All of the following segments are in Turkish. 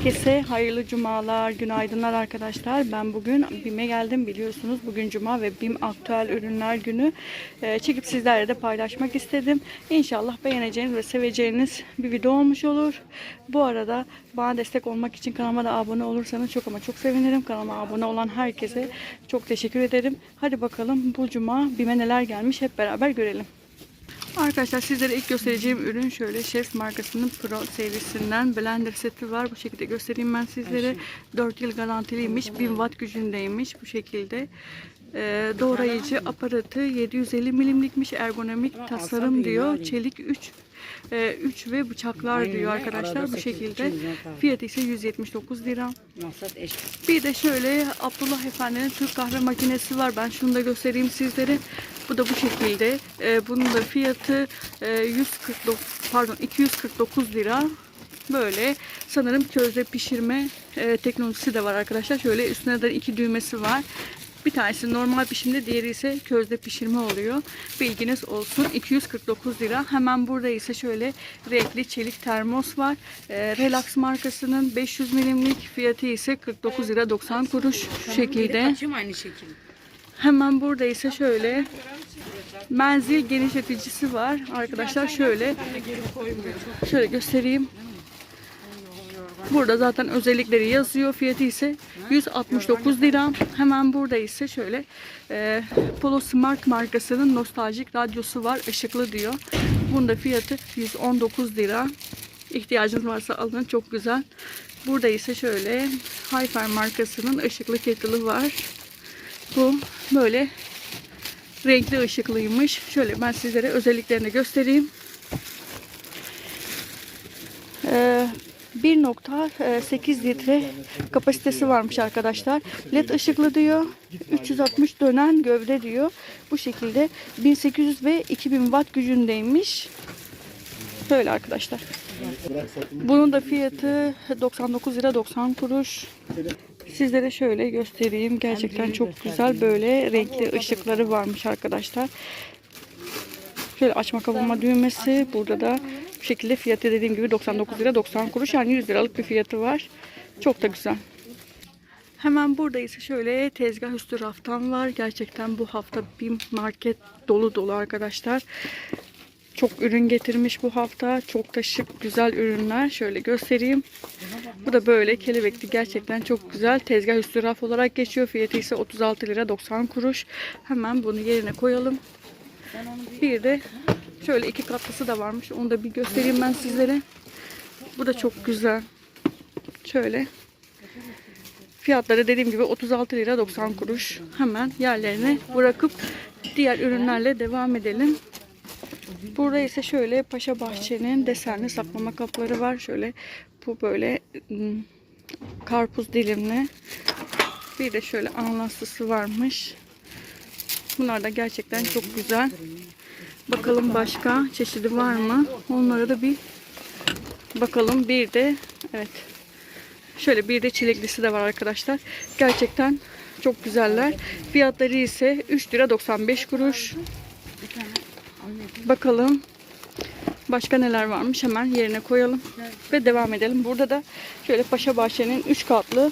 Herkese hayırlı cumalar, günaydınlar arkadaşlar. Ben bugün BİM'e geldim biliyorsunuz. Bugün cuma ve BİM aktüel ürünler günü. Ee, çekip sizlerle de paylaşmak istedim. İnşallah beğeneceğiniz ve seveceğiniz bir video olmuş olur. Bu arada bana destek olmak için kanalıma da abone olursanız çok ama çok sevinirim. Kanalıma abone olan herkese çok teşekkür ederim. Hadi bakalım bu cuma BİM'e neler gelmiş hep beraber görelim. Arkadaşlar sizlere ilk göstereceğim ürün şöyle Chef markasının Pro serisinden blender seti var. Bu şekilde göstereyim ben sizlere. 4 yıl garantiliymiş. 1000 watt gücündeymiş bu şekilde. Ee, doğrayıcı aparatı 750 milimlikmiş ergonomik tasarım diyor. Çelik 3 3 ve bıçaklar diyor arkadaşlar bu şekilde. Fiyatı ise 179 lira. Bir de şöyle Abdullah Efendi'nin Türk kahve makinesi var. Ben şunu da göstereyim sizlere. Bu da bu şekilde. Ee, bunun da fiyatı e, 149 pardon 249 lira. Böyle sanırım közde pişirme e, teknolojisi de var arkadaşlar. Şöyle üstüne de iki düğmesi var. Bir tanesi normal pişimde, diğeri ise közde pişirme oluyor. Bilginiz olsun. 249 lira. Hemen burada ise şöyle renkli çelik termos var. Ee, Relax markasının 500 milimlik fiyatı ise 49 lira 90 kuruş şu şekilde. Açayım aynı şekilde. Hemen burada ise şöyle menzil genişleticisi var. Arkadaşlar şöyle şöyle göstereyim. Burada zaten özellikleri yazıyor. Fiyatı ise 169 lira. Hemen burada ise şöyle e, Polo Smart markasının nostaljik radyosu var. Işıklı diyor. Bunun da fiyatı 119 lira. İhtiyacınız varsa alın. Çok güzel. Burada ise şöyle Hi-Fi markasının ışıklı kettle'ı var. Bu böyle renkli ışıklıymış. Şöyle ben sizlere özelliklerini göstereyim. Ee, 1.8 litre kapasitesi varmış arkadaşlar. LED ışıklı diyor. 360 dönen gövde diyor. Bu şekilde 1800 ve 2000 watt gücündeymiş. Böyle arkadaşlar. Bunun da fiyatı 99 lira 90 kuruş. Sizlere şöyle göstereyim. Gerçekten çok güzel böyle renkli ışıkları varmış arkadaşlar. Şöyle açma kapama düğmesi. Burada da bu şekilde fiyatı dediğim gibi 99 lira 90 kuruş. Yani 100 liralık bir fiyatı var. Çok da güzel. Hemen burada ise şöyle tezgah üstü raftan var. Gerçekten bu hafta bir market dolu dolu arkadaşlar. Çok ürün getirmiş bu hafta. Çok da şık güzel ürünler. Şöyle göstereyim. Bu da böyle kelebekli. Gerçekten çok güzel. Tezgah üstü raf olarak geçiyor. Fiyatı ise 36 lira 90 kuruş. Hemen bunu yerine koyalım. Bir de şöyle iki katlısı da varmış. Onu da bir göstereyim ben sizlere. Bu da çok güzel. Şöyle. Fiyatları dediğim gibi 36 lira 90 kuruş. Hemen yerlerine bırakıp diğer ürünlerle devam edelim. Burada ise şöyle Paşa Bahçe'nin desenli saklama kapları var. Şöyle bu böyle karpuz dilimli. Bir de şöyle anlaslısı varmış. Bunlar da gerçekten çok güzel. Bakalım başka çeşidi var mı? Onlara da bir bakalım. Bir de evet. Şöyle bir de çileklisi de var arkadaşlar. Gerçekten çok güzeller. Fiyatları ise 3 lira 95 kuruş. Bakalım başka neler varmış hemen yerine koyalım ve devam edelim. Burada da şöyle Paşa Bahçe'nin 3 katlı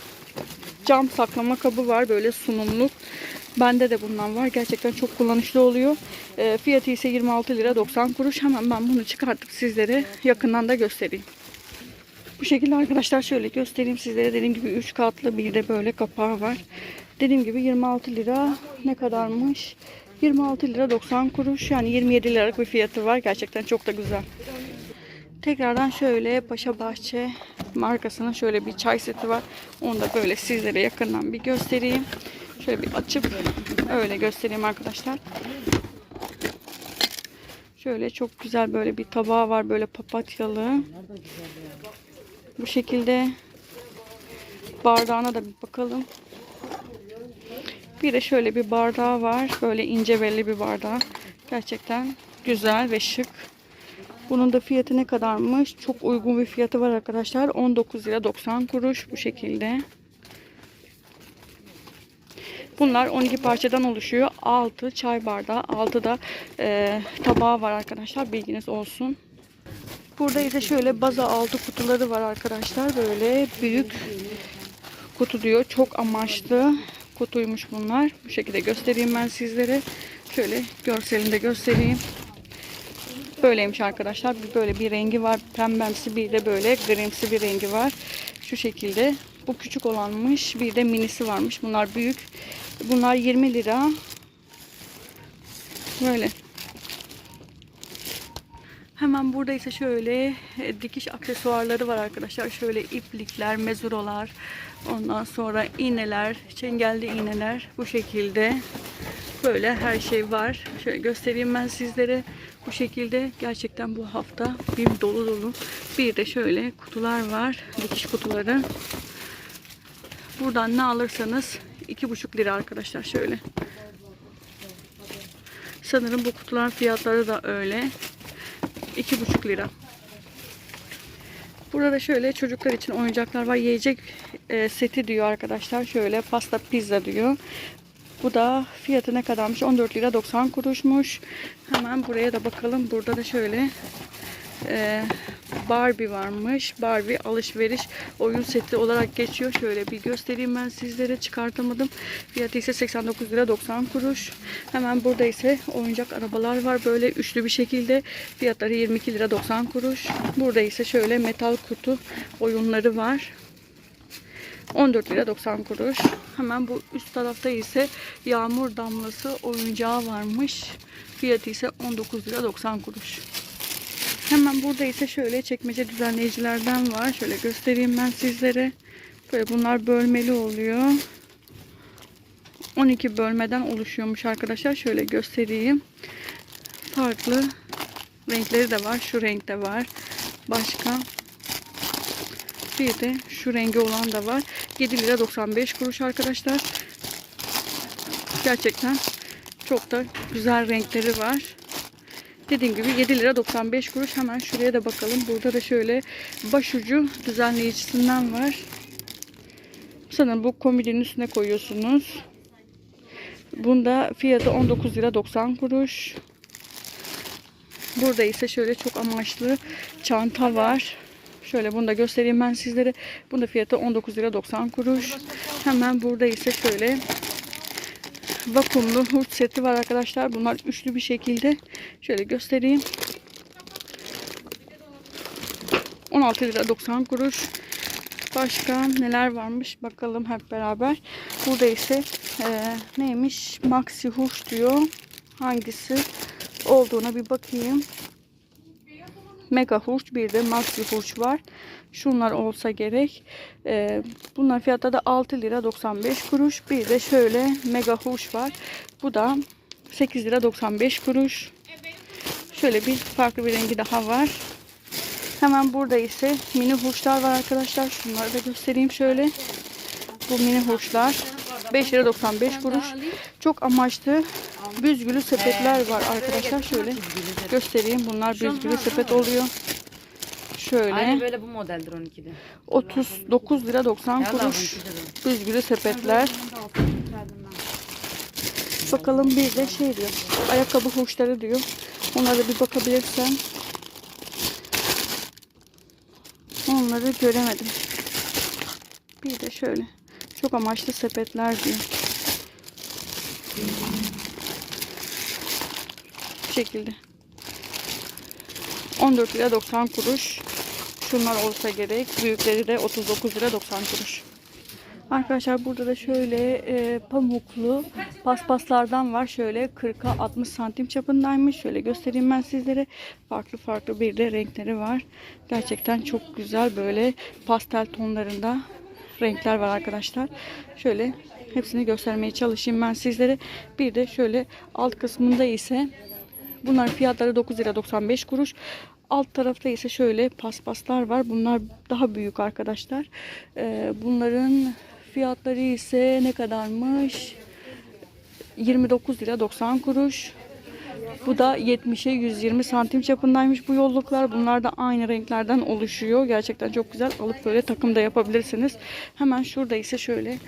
cam saklama kabı var böyle sunumluk. Bende de bundan var. Gerçekten çok kullanışlı oluyor. E, fiyatı ise 26 lira 90 kuruş. Hemen ben bunu çıkartıp sizlere yakından da göstereyim. Bu şekilde arkadaşlar şöyle göstereyim sizlere. Dediğim gibi 3 katlı bir de böyle kapağı var. Dediğim gibi 26 lira ne kadarmış? 26 lira 90 kuruş yani 27 liralık bir fiyatı var. Gerçekten çok da güzel. Tekrardan şöyle Paşa Bahçe markasının şöyle bir çay seti var. Onu da böyle sizlere yakından bir göstereyim. Şöyle bir açıp öyle göstereyim arkadaşlar. Şöyle çok güzel böyle bir tabağı var böyle papatyalı. Bu şekilde bardağına da bir bakalım. Bir de şöyle bir bardağı var. Böyle ince belli bir bardağı. Gerçekten güzel ve şık. Bunun da fiyatı ne kadarmış? Çok uygun bir fiyatı var arkadaşlar. 19 lira 90 kuruş bu şekilde. Bunlar 12 parçadan oluşuyor. 6 çay bardağı, 6 da e, tabağı var arkadaşlar. Bilginiz olsun. Burada ise şöyle baza altı kutuları var arkadaşlar. Böyle büyük kutu diyor. Çok amaçlı kutuymuş bunlar. Bu şekilde göstereyim ben sizlere. Şöyle görselinde göstereyim. Böyleymiş arkadaşlar. Böyle bir rengi var. Pembemsi bir de böyle grimsi bir rengi var. Şu şekilde. Bu küçük olanmış. Bir de minisi varmış. Bunlar büyük. Bunlar 20 lira. Böyle. Hemen burada ise şöyle e, dikiş aksesuarları var arkadaşlar. Şöyle iplikler, mezurolar, ondan sonra iğneler, çengelli iğneler bu şekilde. Böyle her şey var. Şöyle göstereyim ben sizlere. Bu şekilde gerçekten bu hafta bir dolu dolu. Bir de şöyle kutular var. Dikiş kutuları. Buradan ne alırsanız 2,5 lira arkadaşlar şöyle. Sanırım bu kutuların fiyatları da öyle. 2,5 lira. Burada da şöyle çocuklar için oyuncaklar var. Yiyecek e, seti diyor arkadaşlar. Şöyle pasta pizza diyor. Bu da fiyatı ne kadarmış? 14 lira 90 kuruşmuş. Hemen buraya da bakalım. Burada da şöyle e, Barbie varmış. Barbie alışveriş oyun seti olarak geçiyor. Şöyle bir göstereyim ben sizlere. Çıkartamadım. Fiyatı ise 89 lira 90 kuruş. Hemen burada ise oyuncak arabalar var. Böyle üçlü bir şekilde. Fiyatları 22 lira 90 kuruş. Burada ise şöyle metal kutu oyunları var. 14 lira 90 kuruş. Hemen bu üst tarafta ise yağmur damlası oyuncağı varmış. Fiyatı ise 19 lira 90 kuruş. Hemen burada ise şöyle çekmece düzenleyicilerden var. Şöyle göstereyim ben sizlere. Böyle bunlar bölmeli oluyor. 12 bölmeden oluşuyormuş arkadaşlar. Şöyle göstereyim. Farklı renkleri de var. Şu renkte var. Başka bir de şu rengi olan da var. 7 lira 95 kuruş arkadaşlar. Gerçekten çok da güzel renkleri var. Dediğim gibi 7 lira 95 kuruş. Hemen şuraya da bakalım. Burada da şöyle başucu düzenleyicisinden var. Sanırım bu komodinin üstüne koyuyorsunuz. Bunda fiyatı 19 lira 90 kuruş. Burada ise şöyle çok amaçlı çanta var. Şöyle bunu da göstereyim ben sizlere. Bunda fiyatı 19 lira 90 kuruş. Hemen burada ise şöyle vakumlu hurç seti var arkadaşlar. Bunlar üçlü bir şekilde. Şöyle göstereyim. 16 lira 90 kuruş. Başka neler varmış bakalım hep beraber. Burada ise e, neymiş? Maxi hurç diyor. Hangisi olduğuna bir bakayım. Mega hurç bir de maxi hurç var. Şunlar olsa gerek. Ee, bunlar fiyatları da 6 lira 95 kuruş. Bir de şöyle mega hurç var. Bu da 8 lira 95 kuruş. Şöyle bir farklı bir rengi daha var. Hemen burada ise mini hurçlar var arkadaşlar. Şunları da göstereyim şöyle. Bu mini hurçlar 5 lira 95 kuruş. Çok amaçlı büzgülü sepetler var arkadaşlar. Şöyle göstereyim. Bunlar büzgülü sepet oluyor. Şöyle Aynı böyle bu modeldir 12'de. 39 lira 90 kuruş büzgülü sepetler. Bakalım bir de şey diyor. Ayakkabı hurçları diyor. Onlara bir bakabilirsem. Onları göremedim. Bir de şöyle. Çok amaçlı sepetler diyor. Bu şekilde. 14 lira 90 kuruş. Şunlar olsa gerek. Büyükleri de 39 lira 90 kuruş. Arkadaşlar burada da şöyle e, pamuklu paspaslardan var. Şöyle 40'a 60 santim çapındaymış. Şöyle göstereyim ben sizlere. Farklı farklı bir de renkleri var. Gerçekten çok güzel böyle pastel tonlarında renkler var arkadaşlar. Şöyle hepsini göstermeye çalışayım ben sizlere. Bir de şöyle alt kısmında ise bunların fiyatları 9 lira 95 kuruş. Alt tarafta ise şöyle paspaslar var. Bunlar daha büyük arkadaşlar. Ee, bunların fiyatları ise ne kadarmış? 29 lira 90 kuruş. Bu da 70'e 120 santim çapındaymış bu yolluklar. Bunlar da aynı renklerden oluşuyor. Gerçekten çok güzel. Alıp böyle takım da yapabilirsiniz. Hemen şurada ise şöyle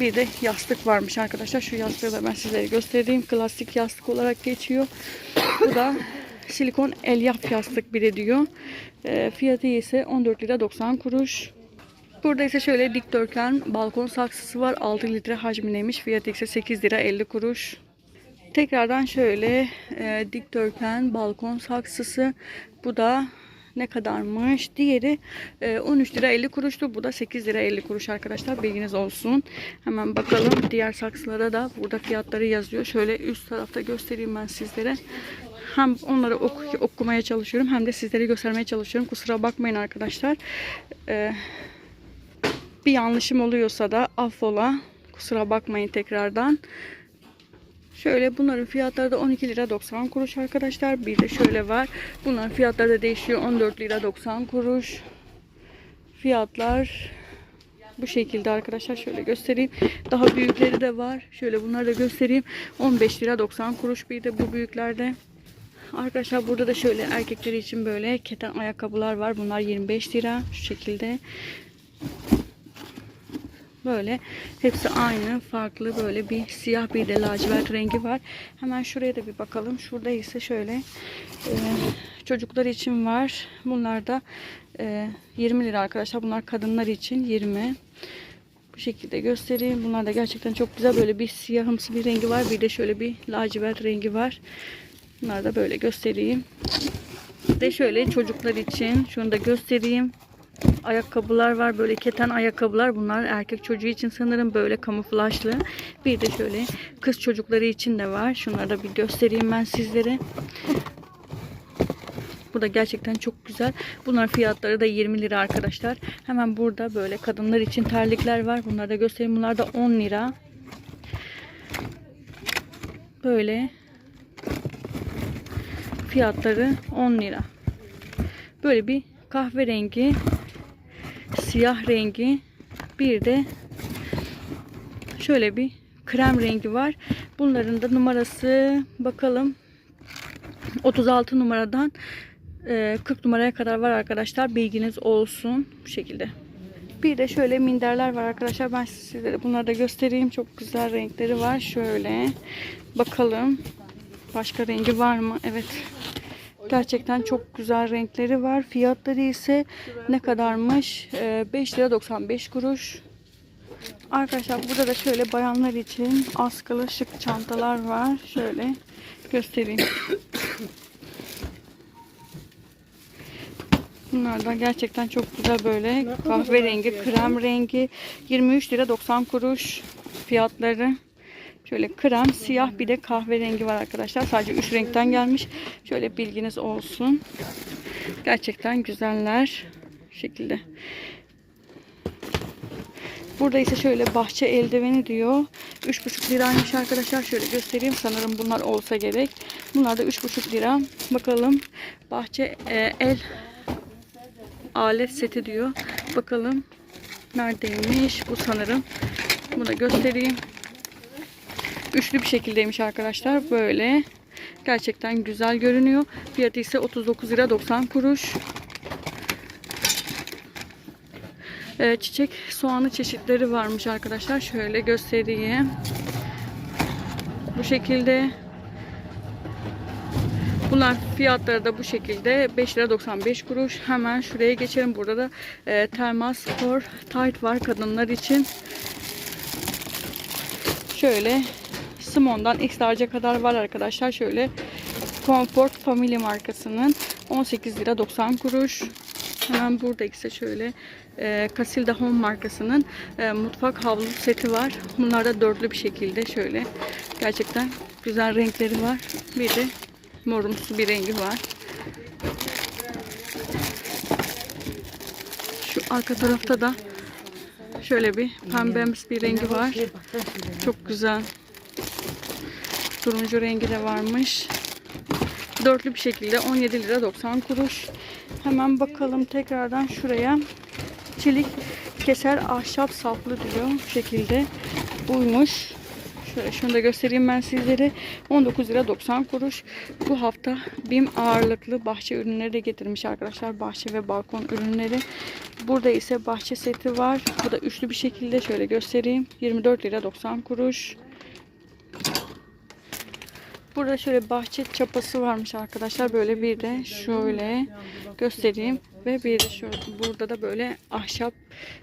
bir de yastık varmış arkadaşlar. Şu yastığı da ben sizlere göstereyim. Klasik yastık olarak geçiyor. Bu da silikon elyaf yastık biri diyor. Ee, fiyatı ise 14 lira 90 kuruş. Burada ise şöyle dikdörtgen balkon saksısı var. 6 litre hacmindeymiş. Fiyatı ise 8 lira 50 kuruş. Tekrardan şöyle e, dikdörtgen balkon saksısı. Bu da ne kadarmış? Diğeri e, 13 lira 50 kuruştu. Bu da 8 lira 50 kuruş arkadaşlar. Bilginiz olsun. Hemen bakalım diğer saksılara da burada fiyatları yazıyor. Şöyle üst tarafta göstereyim ben sizlere. Hem onları oku- okumaya çalışıyorum hem de sizlere göstermeye çalışıyorum. Kusura bakmayın arkadaşlar. E, bir yanlışım oluyorsa da affola. Kusura bakmayın tekrardan. Şöyle bunların fiyatları da 12 lira 90 kuruş arkadaşlar. Bir de şöyle var. Bunların fiyatları da değişiyor. 14 lira 90 kuruş. Fiyatlar bu şekilde arkadaşlar. Şöyle göstereyim. Daha büyükleri de var. Şöyle bunları da göstereyim. 15 lira 90 kuruş bir de bu büyüklerde. Arkadaşlar burada da şöyle erkekleri için böyle keten ayakkabılar var. Bunlar 25 lira şu şekilde. Böyle hepsi aynı farklı böyle bir siyah bir de lacivert rengi var. Hemen şuraya da bir bakalım. Şurada ise şöyle e, çocuklar için var. Bunlar da e, 20 lira arkadaşlar. Bunlar kadınlar için 20. Bu şekilde göstereyim. Bunlar da gerçekten çok güzel. Böyle bir siyahımsı bir rengi var. Bir de şöyle bir lacivert rengi var. Bunları da böyle göstereyim. Bir de şöyle çocuklar için şunu da göstereyim ayakkabılar var. Böyle keten ayakkabılar. Bunlar erkek çocuğu için sanırım böyle kamuflajlı. Bir de şöyle kız çocukları için de var. Şunları da bir göstereyim ben sizlere. Bu da gerçekten çok güzel. Bunların fiyatları da 20 lira arkadaşlar. Hemen burada böyle kadınlar için terlikler var. Bunları da göstereyim. Bunlar da 10 lira. Böyle fiyatları 10 lira. Böyle bir kahverengi siyah rengi bir de şöyle bir krem rengi var. Bunların da numarası bakalım 36 numaradan e, 40 numaraya kadar var arkadaşlar. Bilginiz olsun bu şekilde. Bir de şöyle minderler var arkadaşlar. Ben sizlere bunları da göstereyim. Çok güzel renkleri var. Şöyle bakalım. Başka rengi var mı? Evet. Gerçekten çok güzel renkleri var. Fiyatları ise ne kadarmış? Ee, 5 lira 95 kuruş. Arkadaşlar burada da şöyle bayanlar için askılı şık çantalar var. Şöyle göstereyim. Bunlar da gerçekten çok güzel böyle kahverengi, krem rengi. 23 lira 90 kuruş fiyatları. Şöyle krem, siyah bir de kahverengi var arkadaşlar. Sadece 3 renkten gelmiş. Şöyle bilginiz olsun. Gerçekten güzeller. Şekilde. Burada ise şöyle bahçe eldiveni diyor. 3,5 liraymış arkadaşlar. Şöyle göstereyim. Sanırım bunlar olsa gerek. Bunlar da 3,5 lira. Bakalım. Bahçe e, el alet seti diyor. Bakalım. Neredeymiş? Bu sanırım. Bunu da göstereyim. Üçlü bir şekildeymiş arkadaşlar. Böyle. Gerçekten güzel görünüyor. Fiyatı ise 39 lira 90 kuruş. Ee, çiçek soğanı çeşitleri varmış arkadaşlar. Şöyle göstereyim. Bu şekilde. Bunlar fiyatları da bu şekilde 5 lira 95 kuruş. Hemen şuraya geçelim. Burada da e, termas spor tight var kadınlar için. Şöyle Simon'dan X large'a kadar var arkadaşlar. Şöyle Comfort Family markasının 18 lira 90 kuruş. Hemen burada ise şöyle e, Casilda Home markasının e, mutfak havlu seti var. Bunlar da dörtlü bir şekilde şöyle. Gerçekten güzel renkleri var. Bir de morumsu bir rengi var. Şu arka tarafta da şöyle bir pembemsi bir rengi var. Çok güzel. Turuncu rengi de varmış. Dörtlü bir şekilde 17 lira 90 kuruş. Hemen bakalım tekrardan şuraya. Çelik keser ahşap saplı diyor. Bu şekilde buymuş. Şöyle şunu da göstereyim ben sizlere. 19 lira 90 kuruş. Bu hafta BİM ağırlıklı bahçe ürünleri de getirmiş arkadaşlar. Bahçe ve balkon ürünleri. Burada ise bahçe seti var. Bu da üçlü bir şekilde şöyle göstereyim. 24 lira 90 kuruş. Burada şöyle bahçe çapası varmış arkadaşlar. Böyle bir de şöyle göstereyim. Ve bir de şöyle burada da böyle ahşap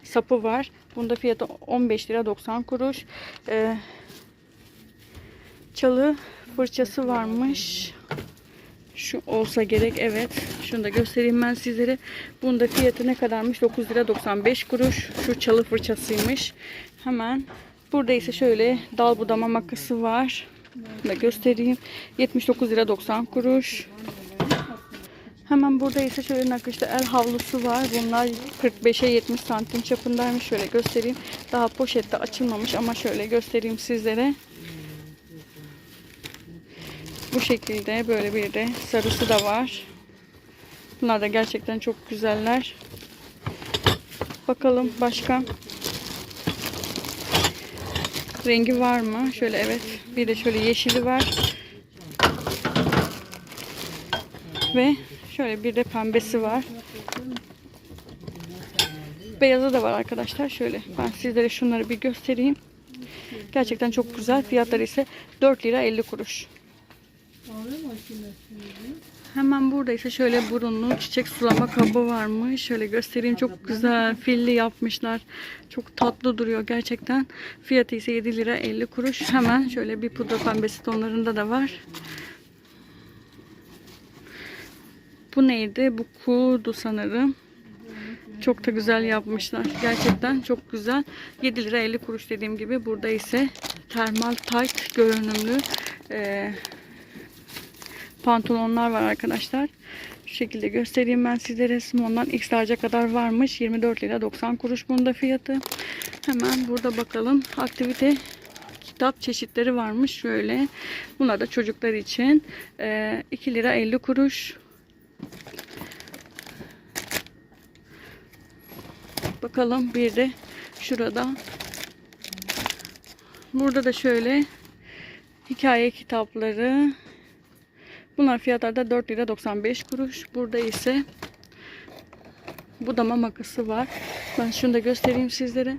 sapı var. Bunda fiyatı 15 lira 90 kuruş. Ee, çalı fırçası varmış. Şu olsa gerek evet. Şunu da göstereyim ben sizlere. Bunda fiyatı ne kadarmış? 9 lira 95 kuruş. Şu çalı fırçasıymış. Hemen burada ise şöyle dal budama makası var. Da göstereyim. 79 lira 90 kuruş. Hemen burada ise şöyle nakışlı el havlusu var. Bunlar 45'e 70 santim çapındaymış. Şöyle göstereyim. Daha poşette açılmamış ama şöyle göstereyim sizlere. Bu şekilde böyle bir de sarısı da var. Bunlar da gerçekten çok güzeller. Bakalım başka rengi var mı? Şöyle evet. Bir de şöyle yeşili var. Ve şöyle bir de pembesi var. Beyazı da var arkadaşlar. Şöyle ben sizlere şunları bir göstereyim. Gerçekten çok güzel. Fiyatları ise 4 lira 50 kuruş. Hemen burada ise şöyle burunlu çiçek sulama kabı varmış. Şöyle göstereyim. Çok güzel. Filli yapmışlar. Çok tatlı duruyor gerçekten. Fiyatı ise 7 lira 50 kuruş. Hemen şöyle bir pudra pembesi tonlarında da var. Bu neydi? Bu kuğudu sanırım. Çok da güzel yapmışlar. Gerçekten çok güzel. 7 lira 50 kuruş dediğim gibi. Burada ise termal tight görünümlü eee pantolonlar var arkadaşlar. Şu şekilde göstereyim ben sizlere. Smon'dan X large'a kadar varmış. 24 lira 90 kuruş bunda fiyatı. Hemen burada bakalım. Aktivite kitap çeşitleri varmış. Şöyle. Bunlar da çocuklar için. Ee, 2 lira 50 kuruş. Bakalım bir de şurada. Burada da şöyle hikaye kitapları Bunlar fiyatları da 4 lira 95 kuruş. Burada ise budama makası var. Ben şunu da göstereyim sizlere.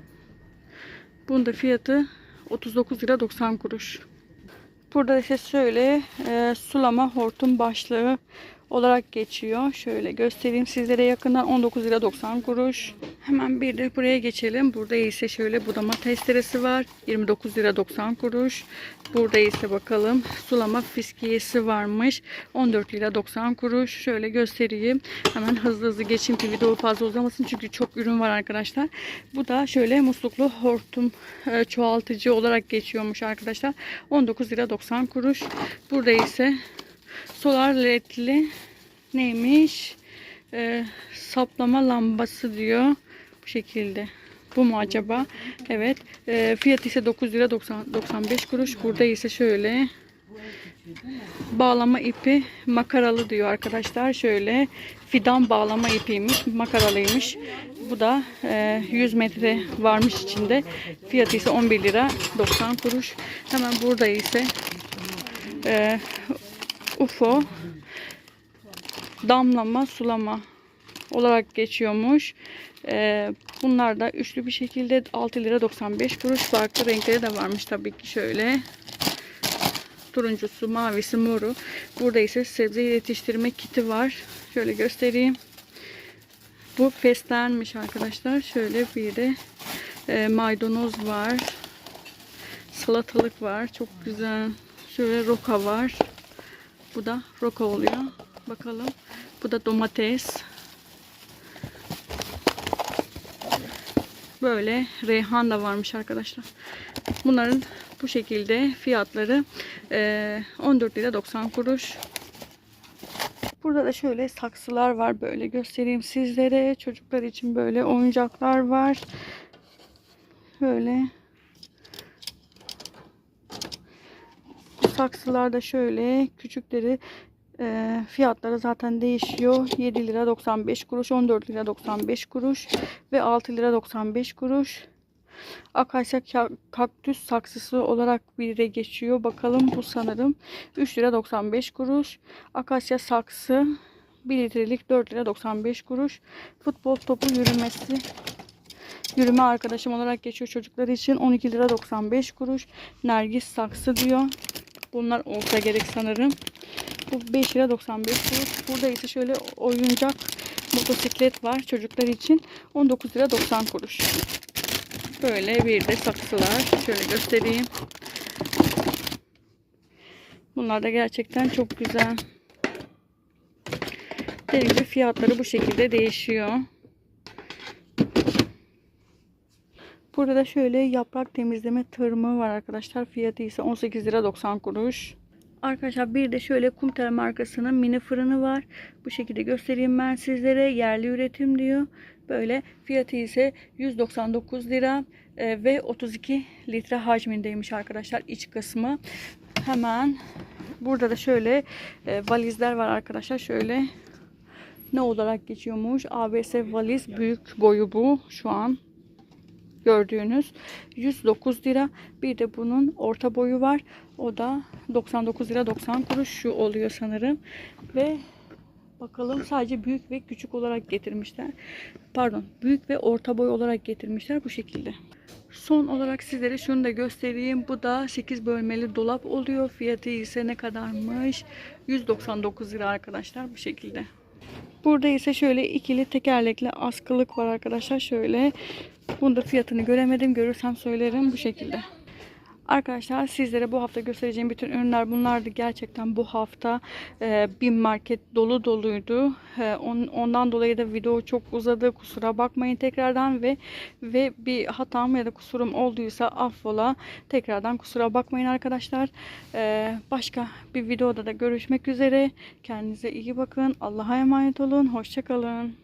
Bunun da fiyatı 39 lira 90 kuruş. Burada ise şöyle e, sulama hortum başlığı olarak geçiyor. Şöyle göstereyim sizlere yakından 19 lira 90 kuruş. Hemen bir de buraya geçelim. Burada ise şöyle budama testeresi var. 29 lira 90 kuruş. Burada ise bakalım sulama fiskiyesi varmış. 14 lira 90 kuruş. Şöyle göstereyim. Hemen hızlı hızlı geçeyim ki video fazla uzamasın. Çünkü çok ürün var arkadaşlar. Bu da şöyle musluklu hortum e, çoğaltıcı olarak geçiyormuş arkadaşlar. 19 lira 90 kuruş. Burada ise solar ledli neymiş? Ee, saplama lambası diyor. Bu şekilde. Bu mu acaba? Evet. Ee, fiyat ise 9 lira 90, 95 kuruş. Burada ise şöyle bağlama ipi makaralı diyor arkadaşlar. Şöyle fidan bağlama ipiymiş. Makaralıymış. Bu da e, 100 metre varmış içinde. Fiyatı ise 11 lira 90 kuruş. Hemen burada ise e, UFO damlama sulama olarak geçiyormuş. Ee, bunlar da üçlü bir şekilde 6 lira 95 kuruş. Farklı renkleri de varmış tabii ki şöyle. Turuncusu, mavisi, moru. Burada ise sebze yetiştirme kiti var. Şöyle göstereyim. Bu fesleğenmiş arkadaşlar. Şöyle bir de e, maydanoz var. Salatalık var. Çok güzel. Şöyle roka var. Bu da roka oluyor. Bakalım. Bu da domates. Böyle reyhan da varmış arkadaşlar. Bunların bu şekilde fiyatları 14 lira 90 kuruş. Burada da şöyle saksılar var. Böyle göstereyim sizlere. Çocuklar için böyle oyuncaklar var. Böyle. Bu saksılar da şöyle. Küçükleri e, fiyatları zaten değişiyor. 7 lira 95 kuruş, 14 lira 95 kuruş ve 6 lira 95 kuruş. Akasya kaktüs saksısı olarak bir de geçiyor. Bakalım bu sanırım 3 lira 95 kuruş. Akasya saksı 1 litrelik 4 lira 95 kuruş. Futbol topu yürümesi yürüme arkadaşım olarak geçiyor çocuklar için 12 lira 95 kuruş. Nergis saksı diyor. Bunlar olsa gerek sanırım. Bu 5 lira 95 kuruş. Burada ise şöyle oyuncak motosiklet var çocuklar için. 19 lira 90 kuruş. Böyle bir de saksılar. Şöyle göstereyim. Bunlar da gerçekten çok güzel. Dediğim gibi fiyatları bu şekilde değişiyor. Burada da şöyle yaprak temizleme tırmığı var arkadaşlar. Fiyatı ise 18 lira 90 kuruş. Arkadaşlar bir de şöyle Kumtel markasının mini fırını var. Bu şekilde göstereyim ben sizlere. Yerli üretim diyor. Böyle fiyatı ise 199 lira e, ve 32 litre hacmindeymiş arkadaşlar iç kısmı. Hemen burada da şöyle e, valizler var arkadaşlar. Şöyle ne olarak geçiyormuş? ABS valiz büyük boyu bu şu an gördüğünüz 109 lira. Bir de bunun orta boyu var. O da 99 lira 90 kuruş şu oluyor sanırım. Ve bakalım sadece büyük ve küçük olarak getirmişler. Pardon, büyük ve orta boy olarak getirmişler bu şekilde. Son olarak sizlere şunu da göstereyim. Bu da 8 bölmeli dolap oluyor. Fiyatı ise ne kadarmış? 199 lira arkadaşlar bu şekilde. Burada ise şöyle ikili tekerlekli askılık var arkadaşlar. Şöyle. Bunu da fiyatını göremedim. Görürsem söylerim bu şekilde. Arkadaşlar sizlere bu hafta göstereceğim bütün ürünler bunlardı. Gerçekten bu hafta e, bin market dolu doluydu. E, on, ondan dolayı da video çok uzadı. Kusura bakmayın tekrardan ve ve bir hatam ya da kusurum olduysa affola. Tekrardan kusura bakmayın arkadaşlar. E, başka bir videoda da görüşmek üzere. Kendinize iyi bakın. Allah'a emanet olun. Hoşçakalın.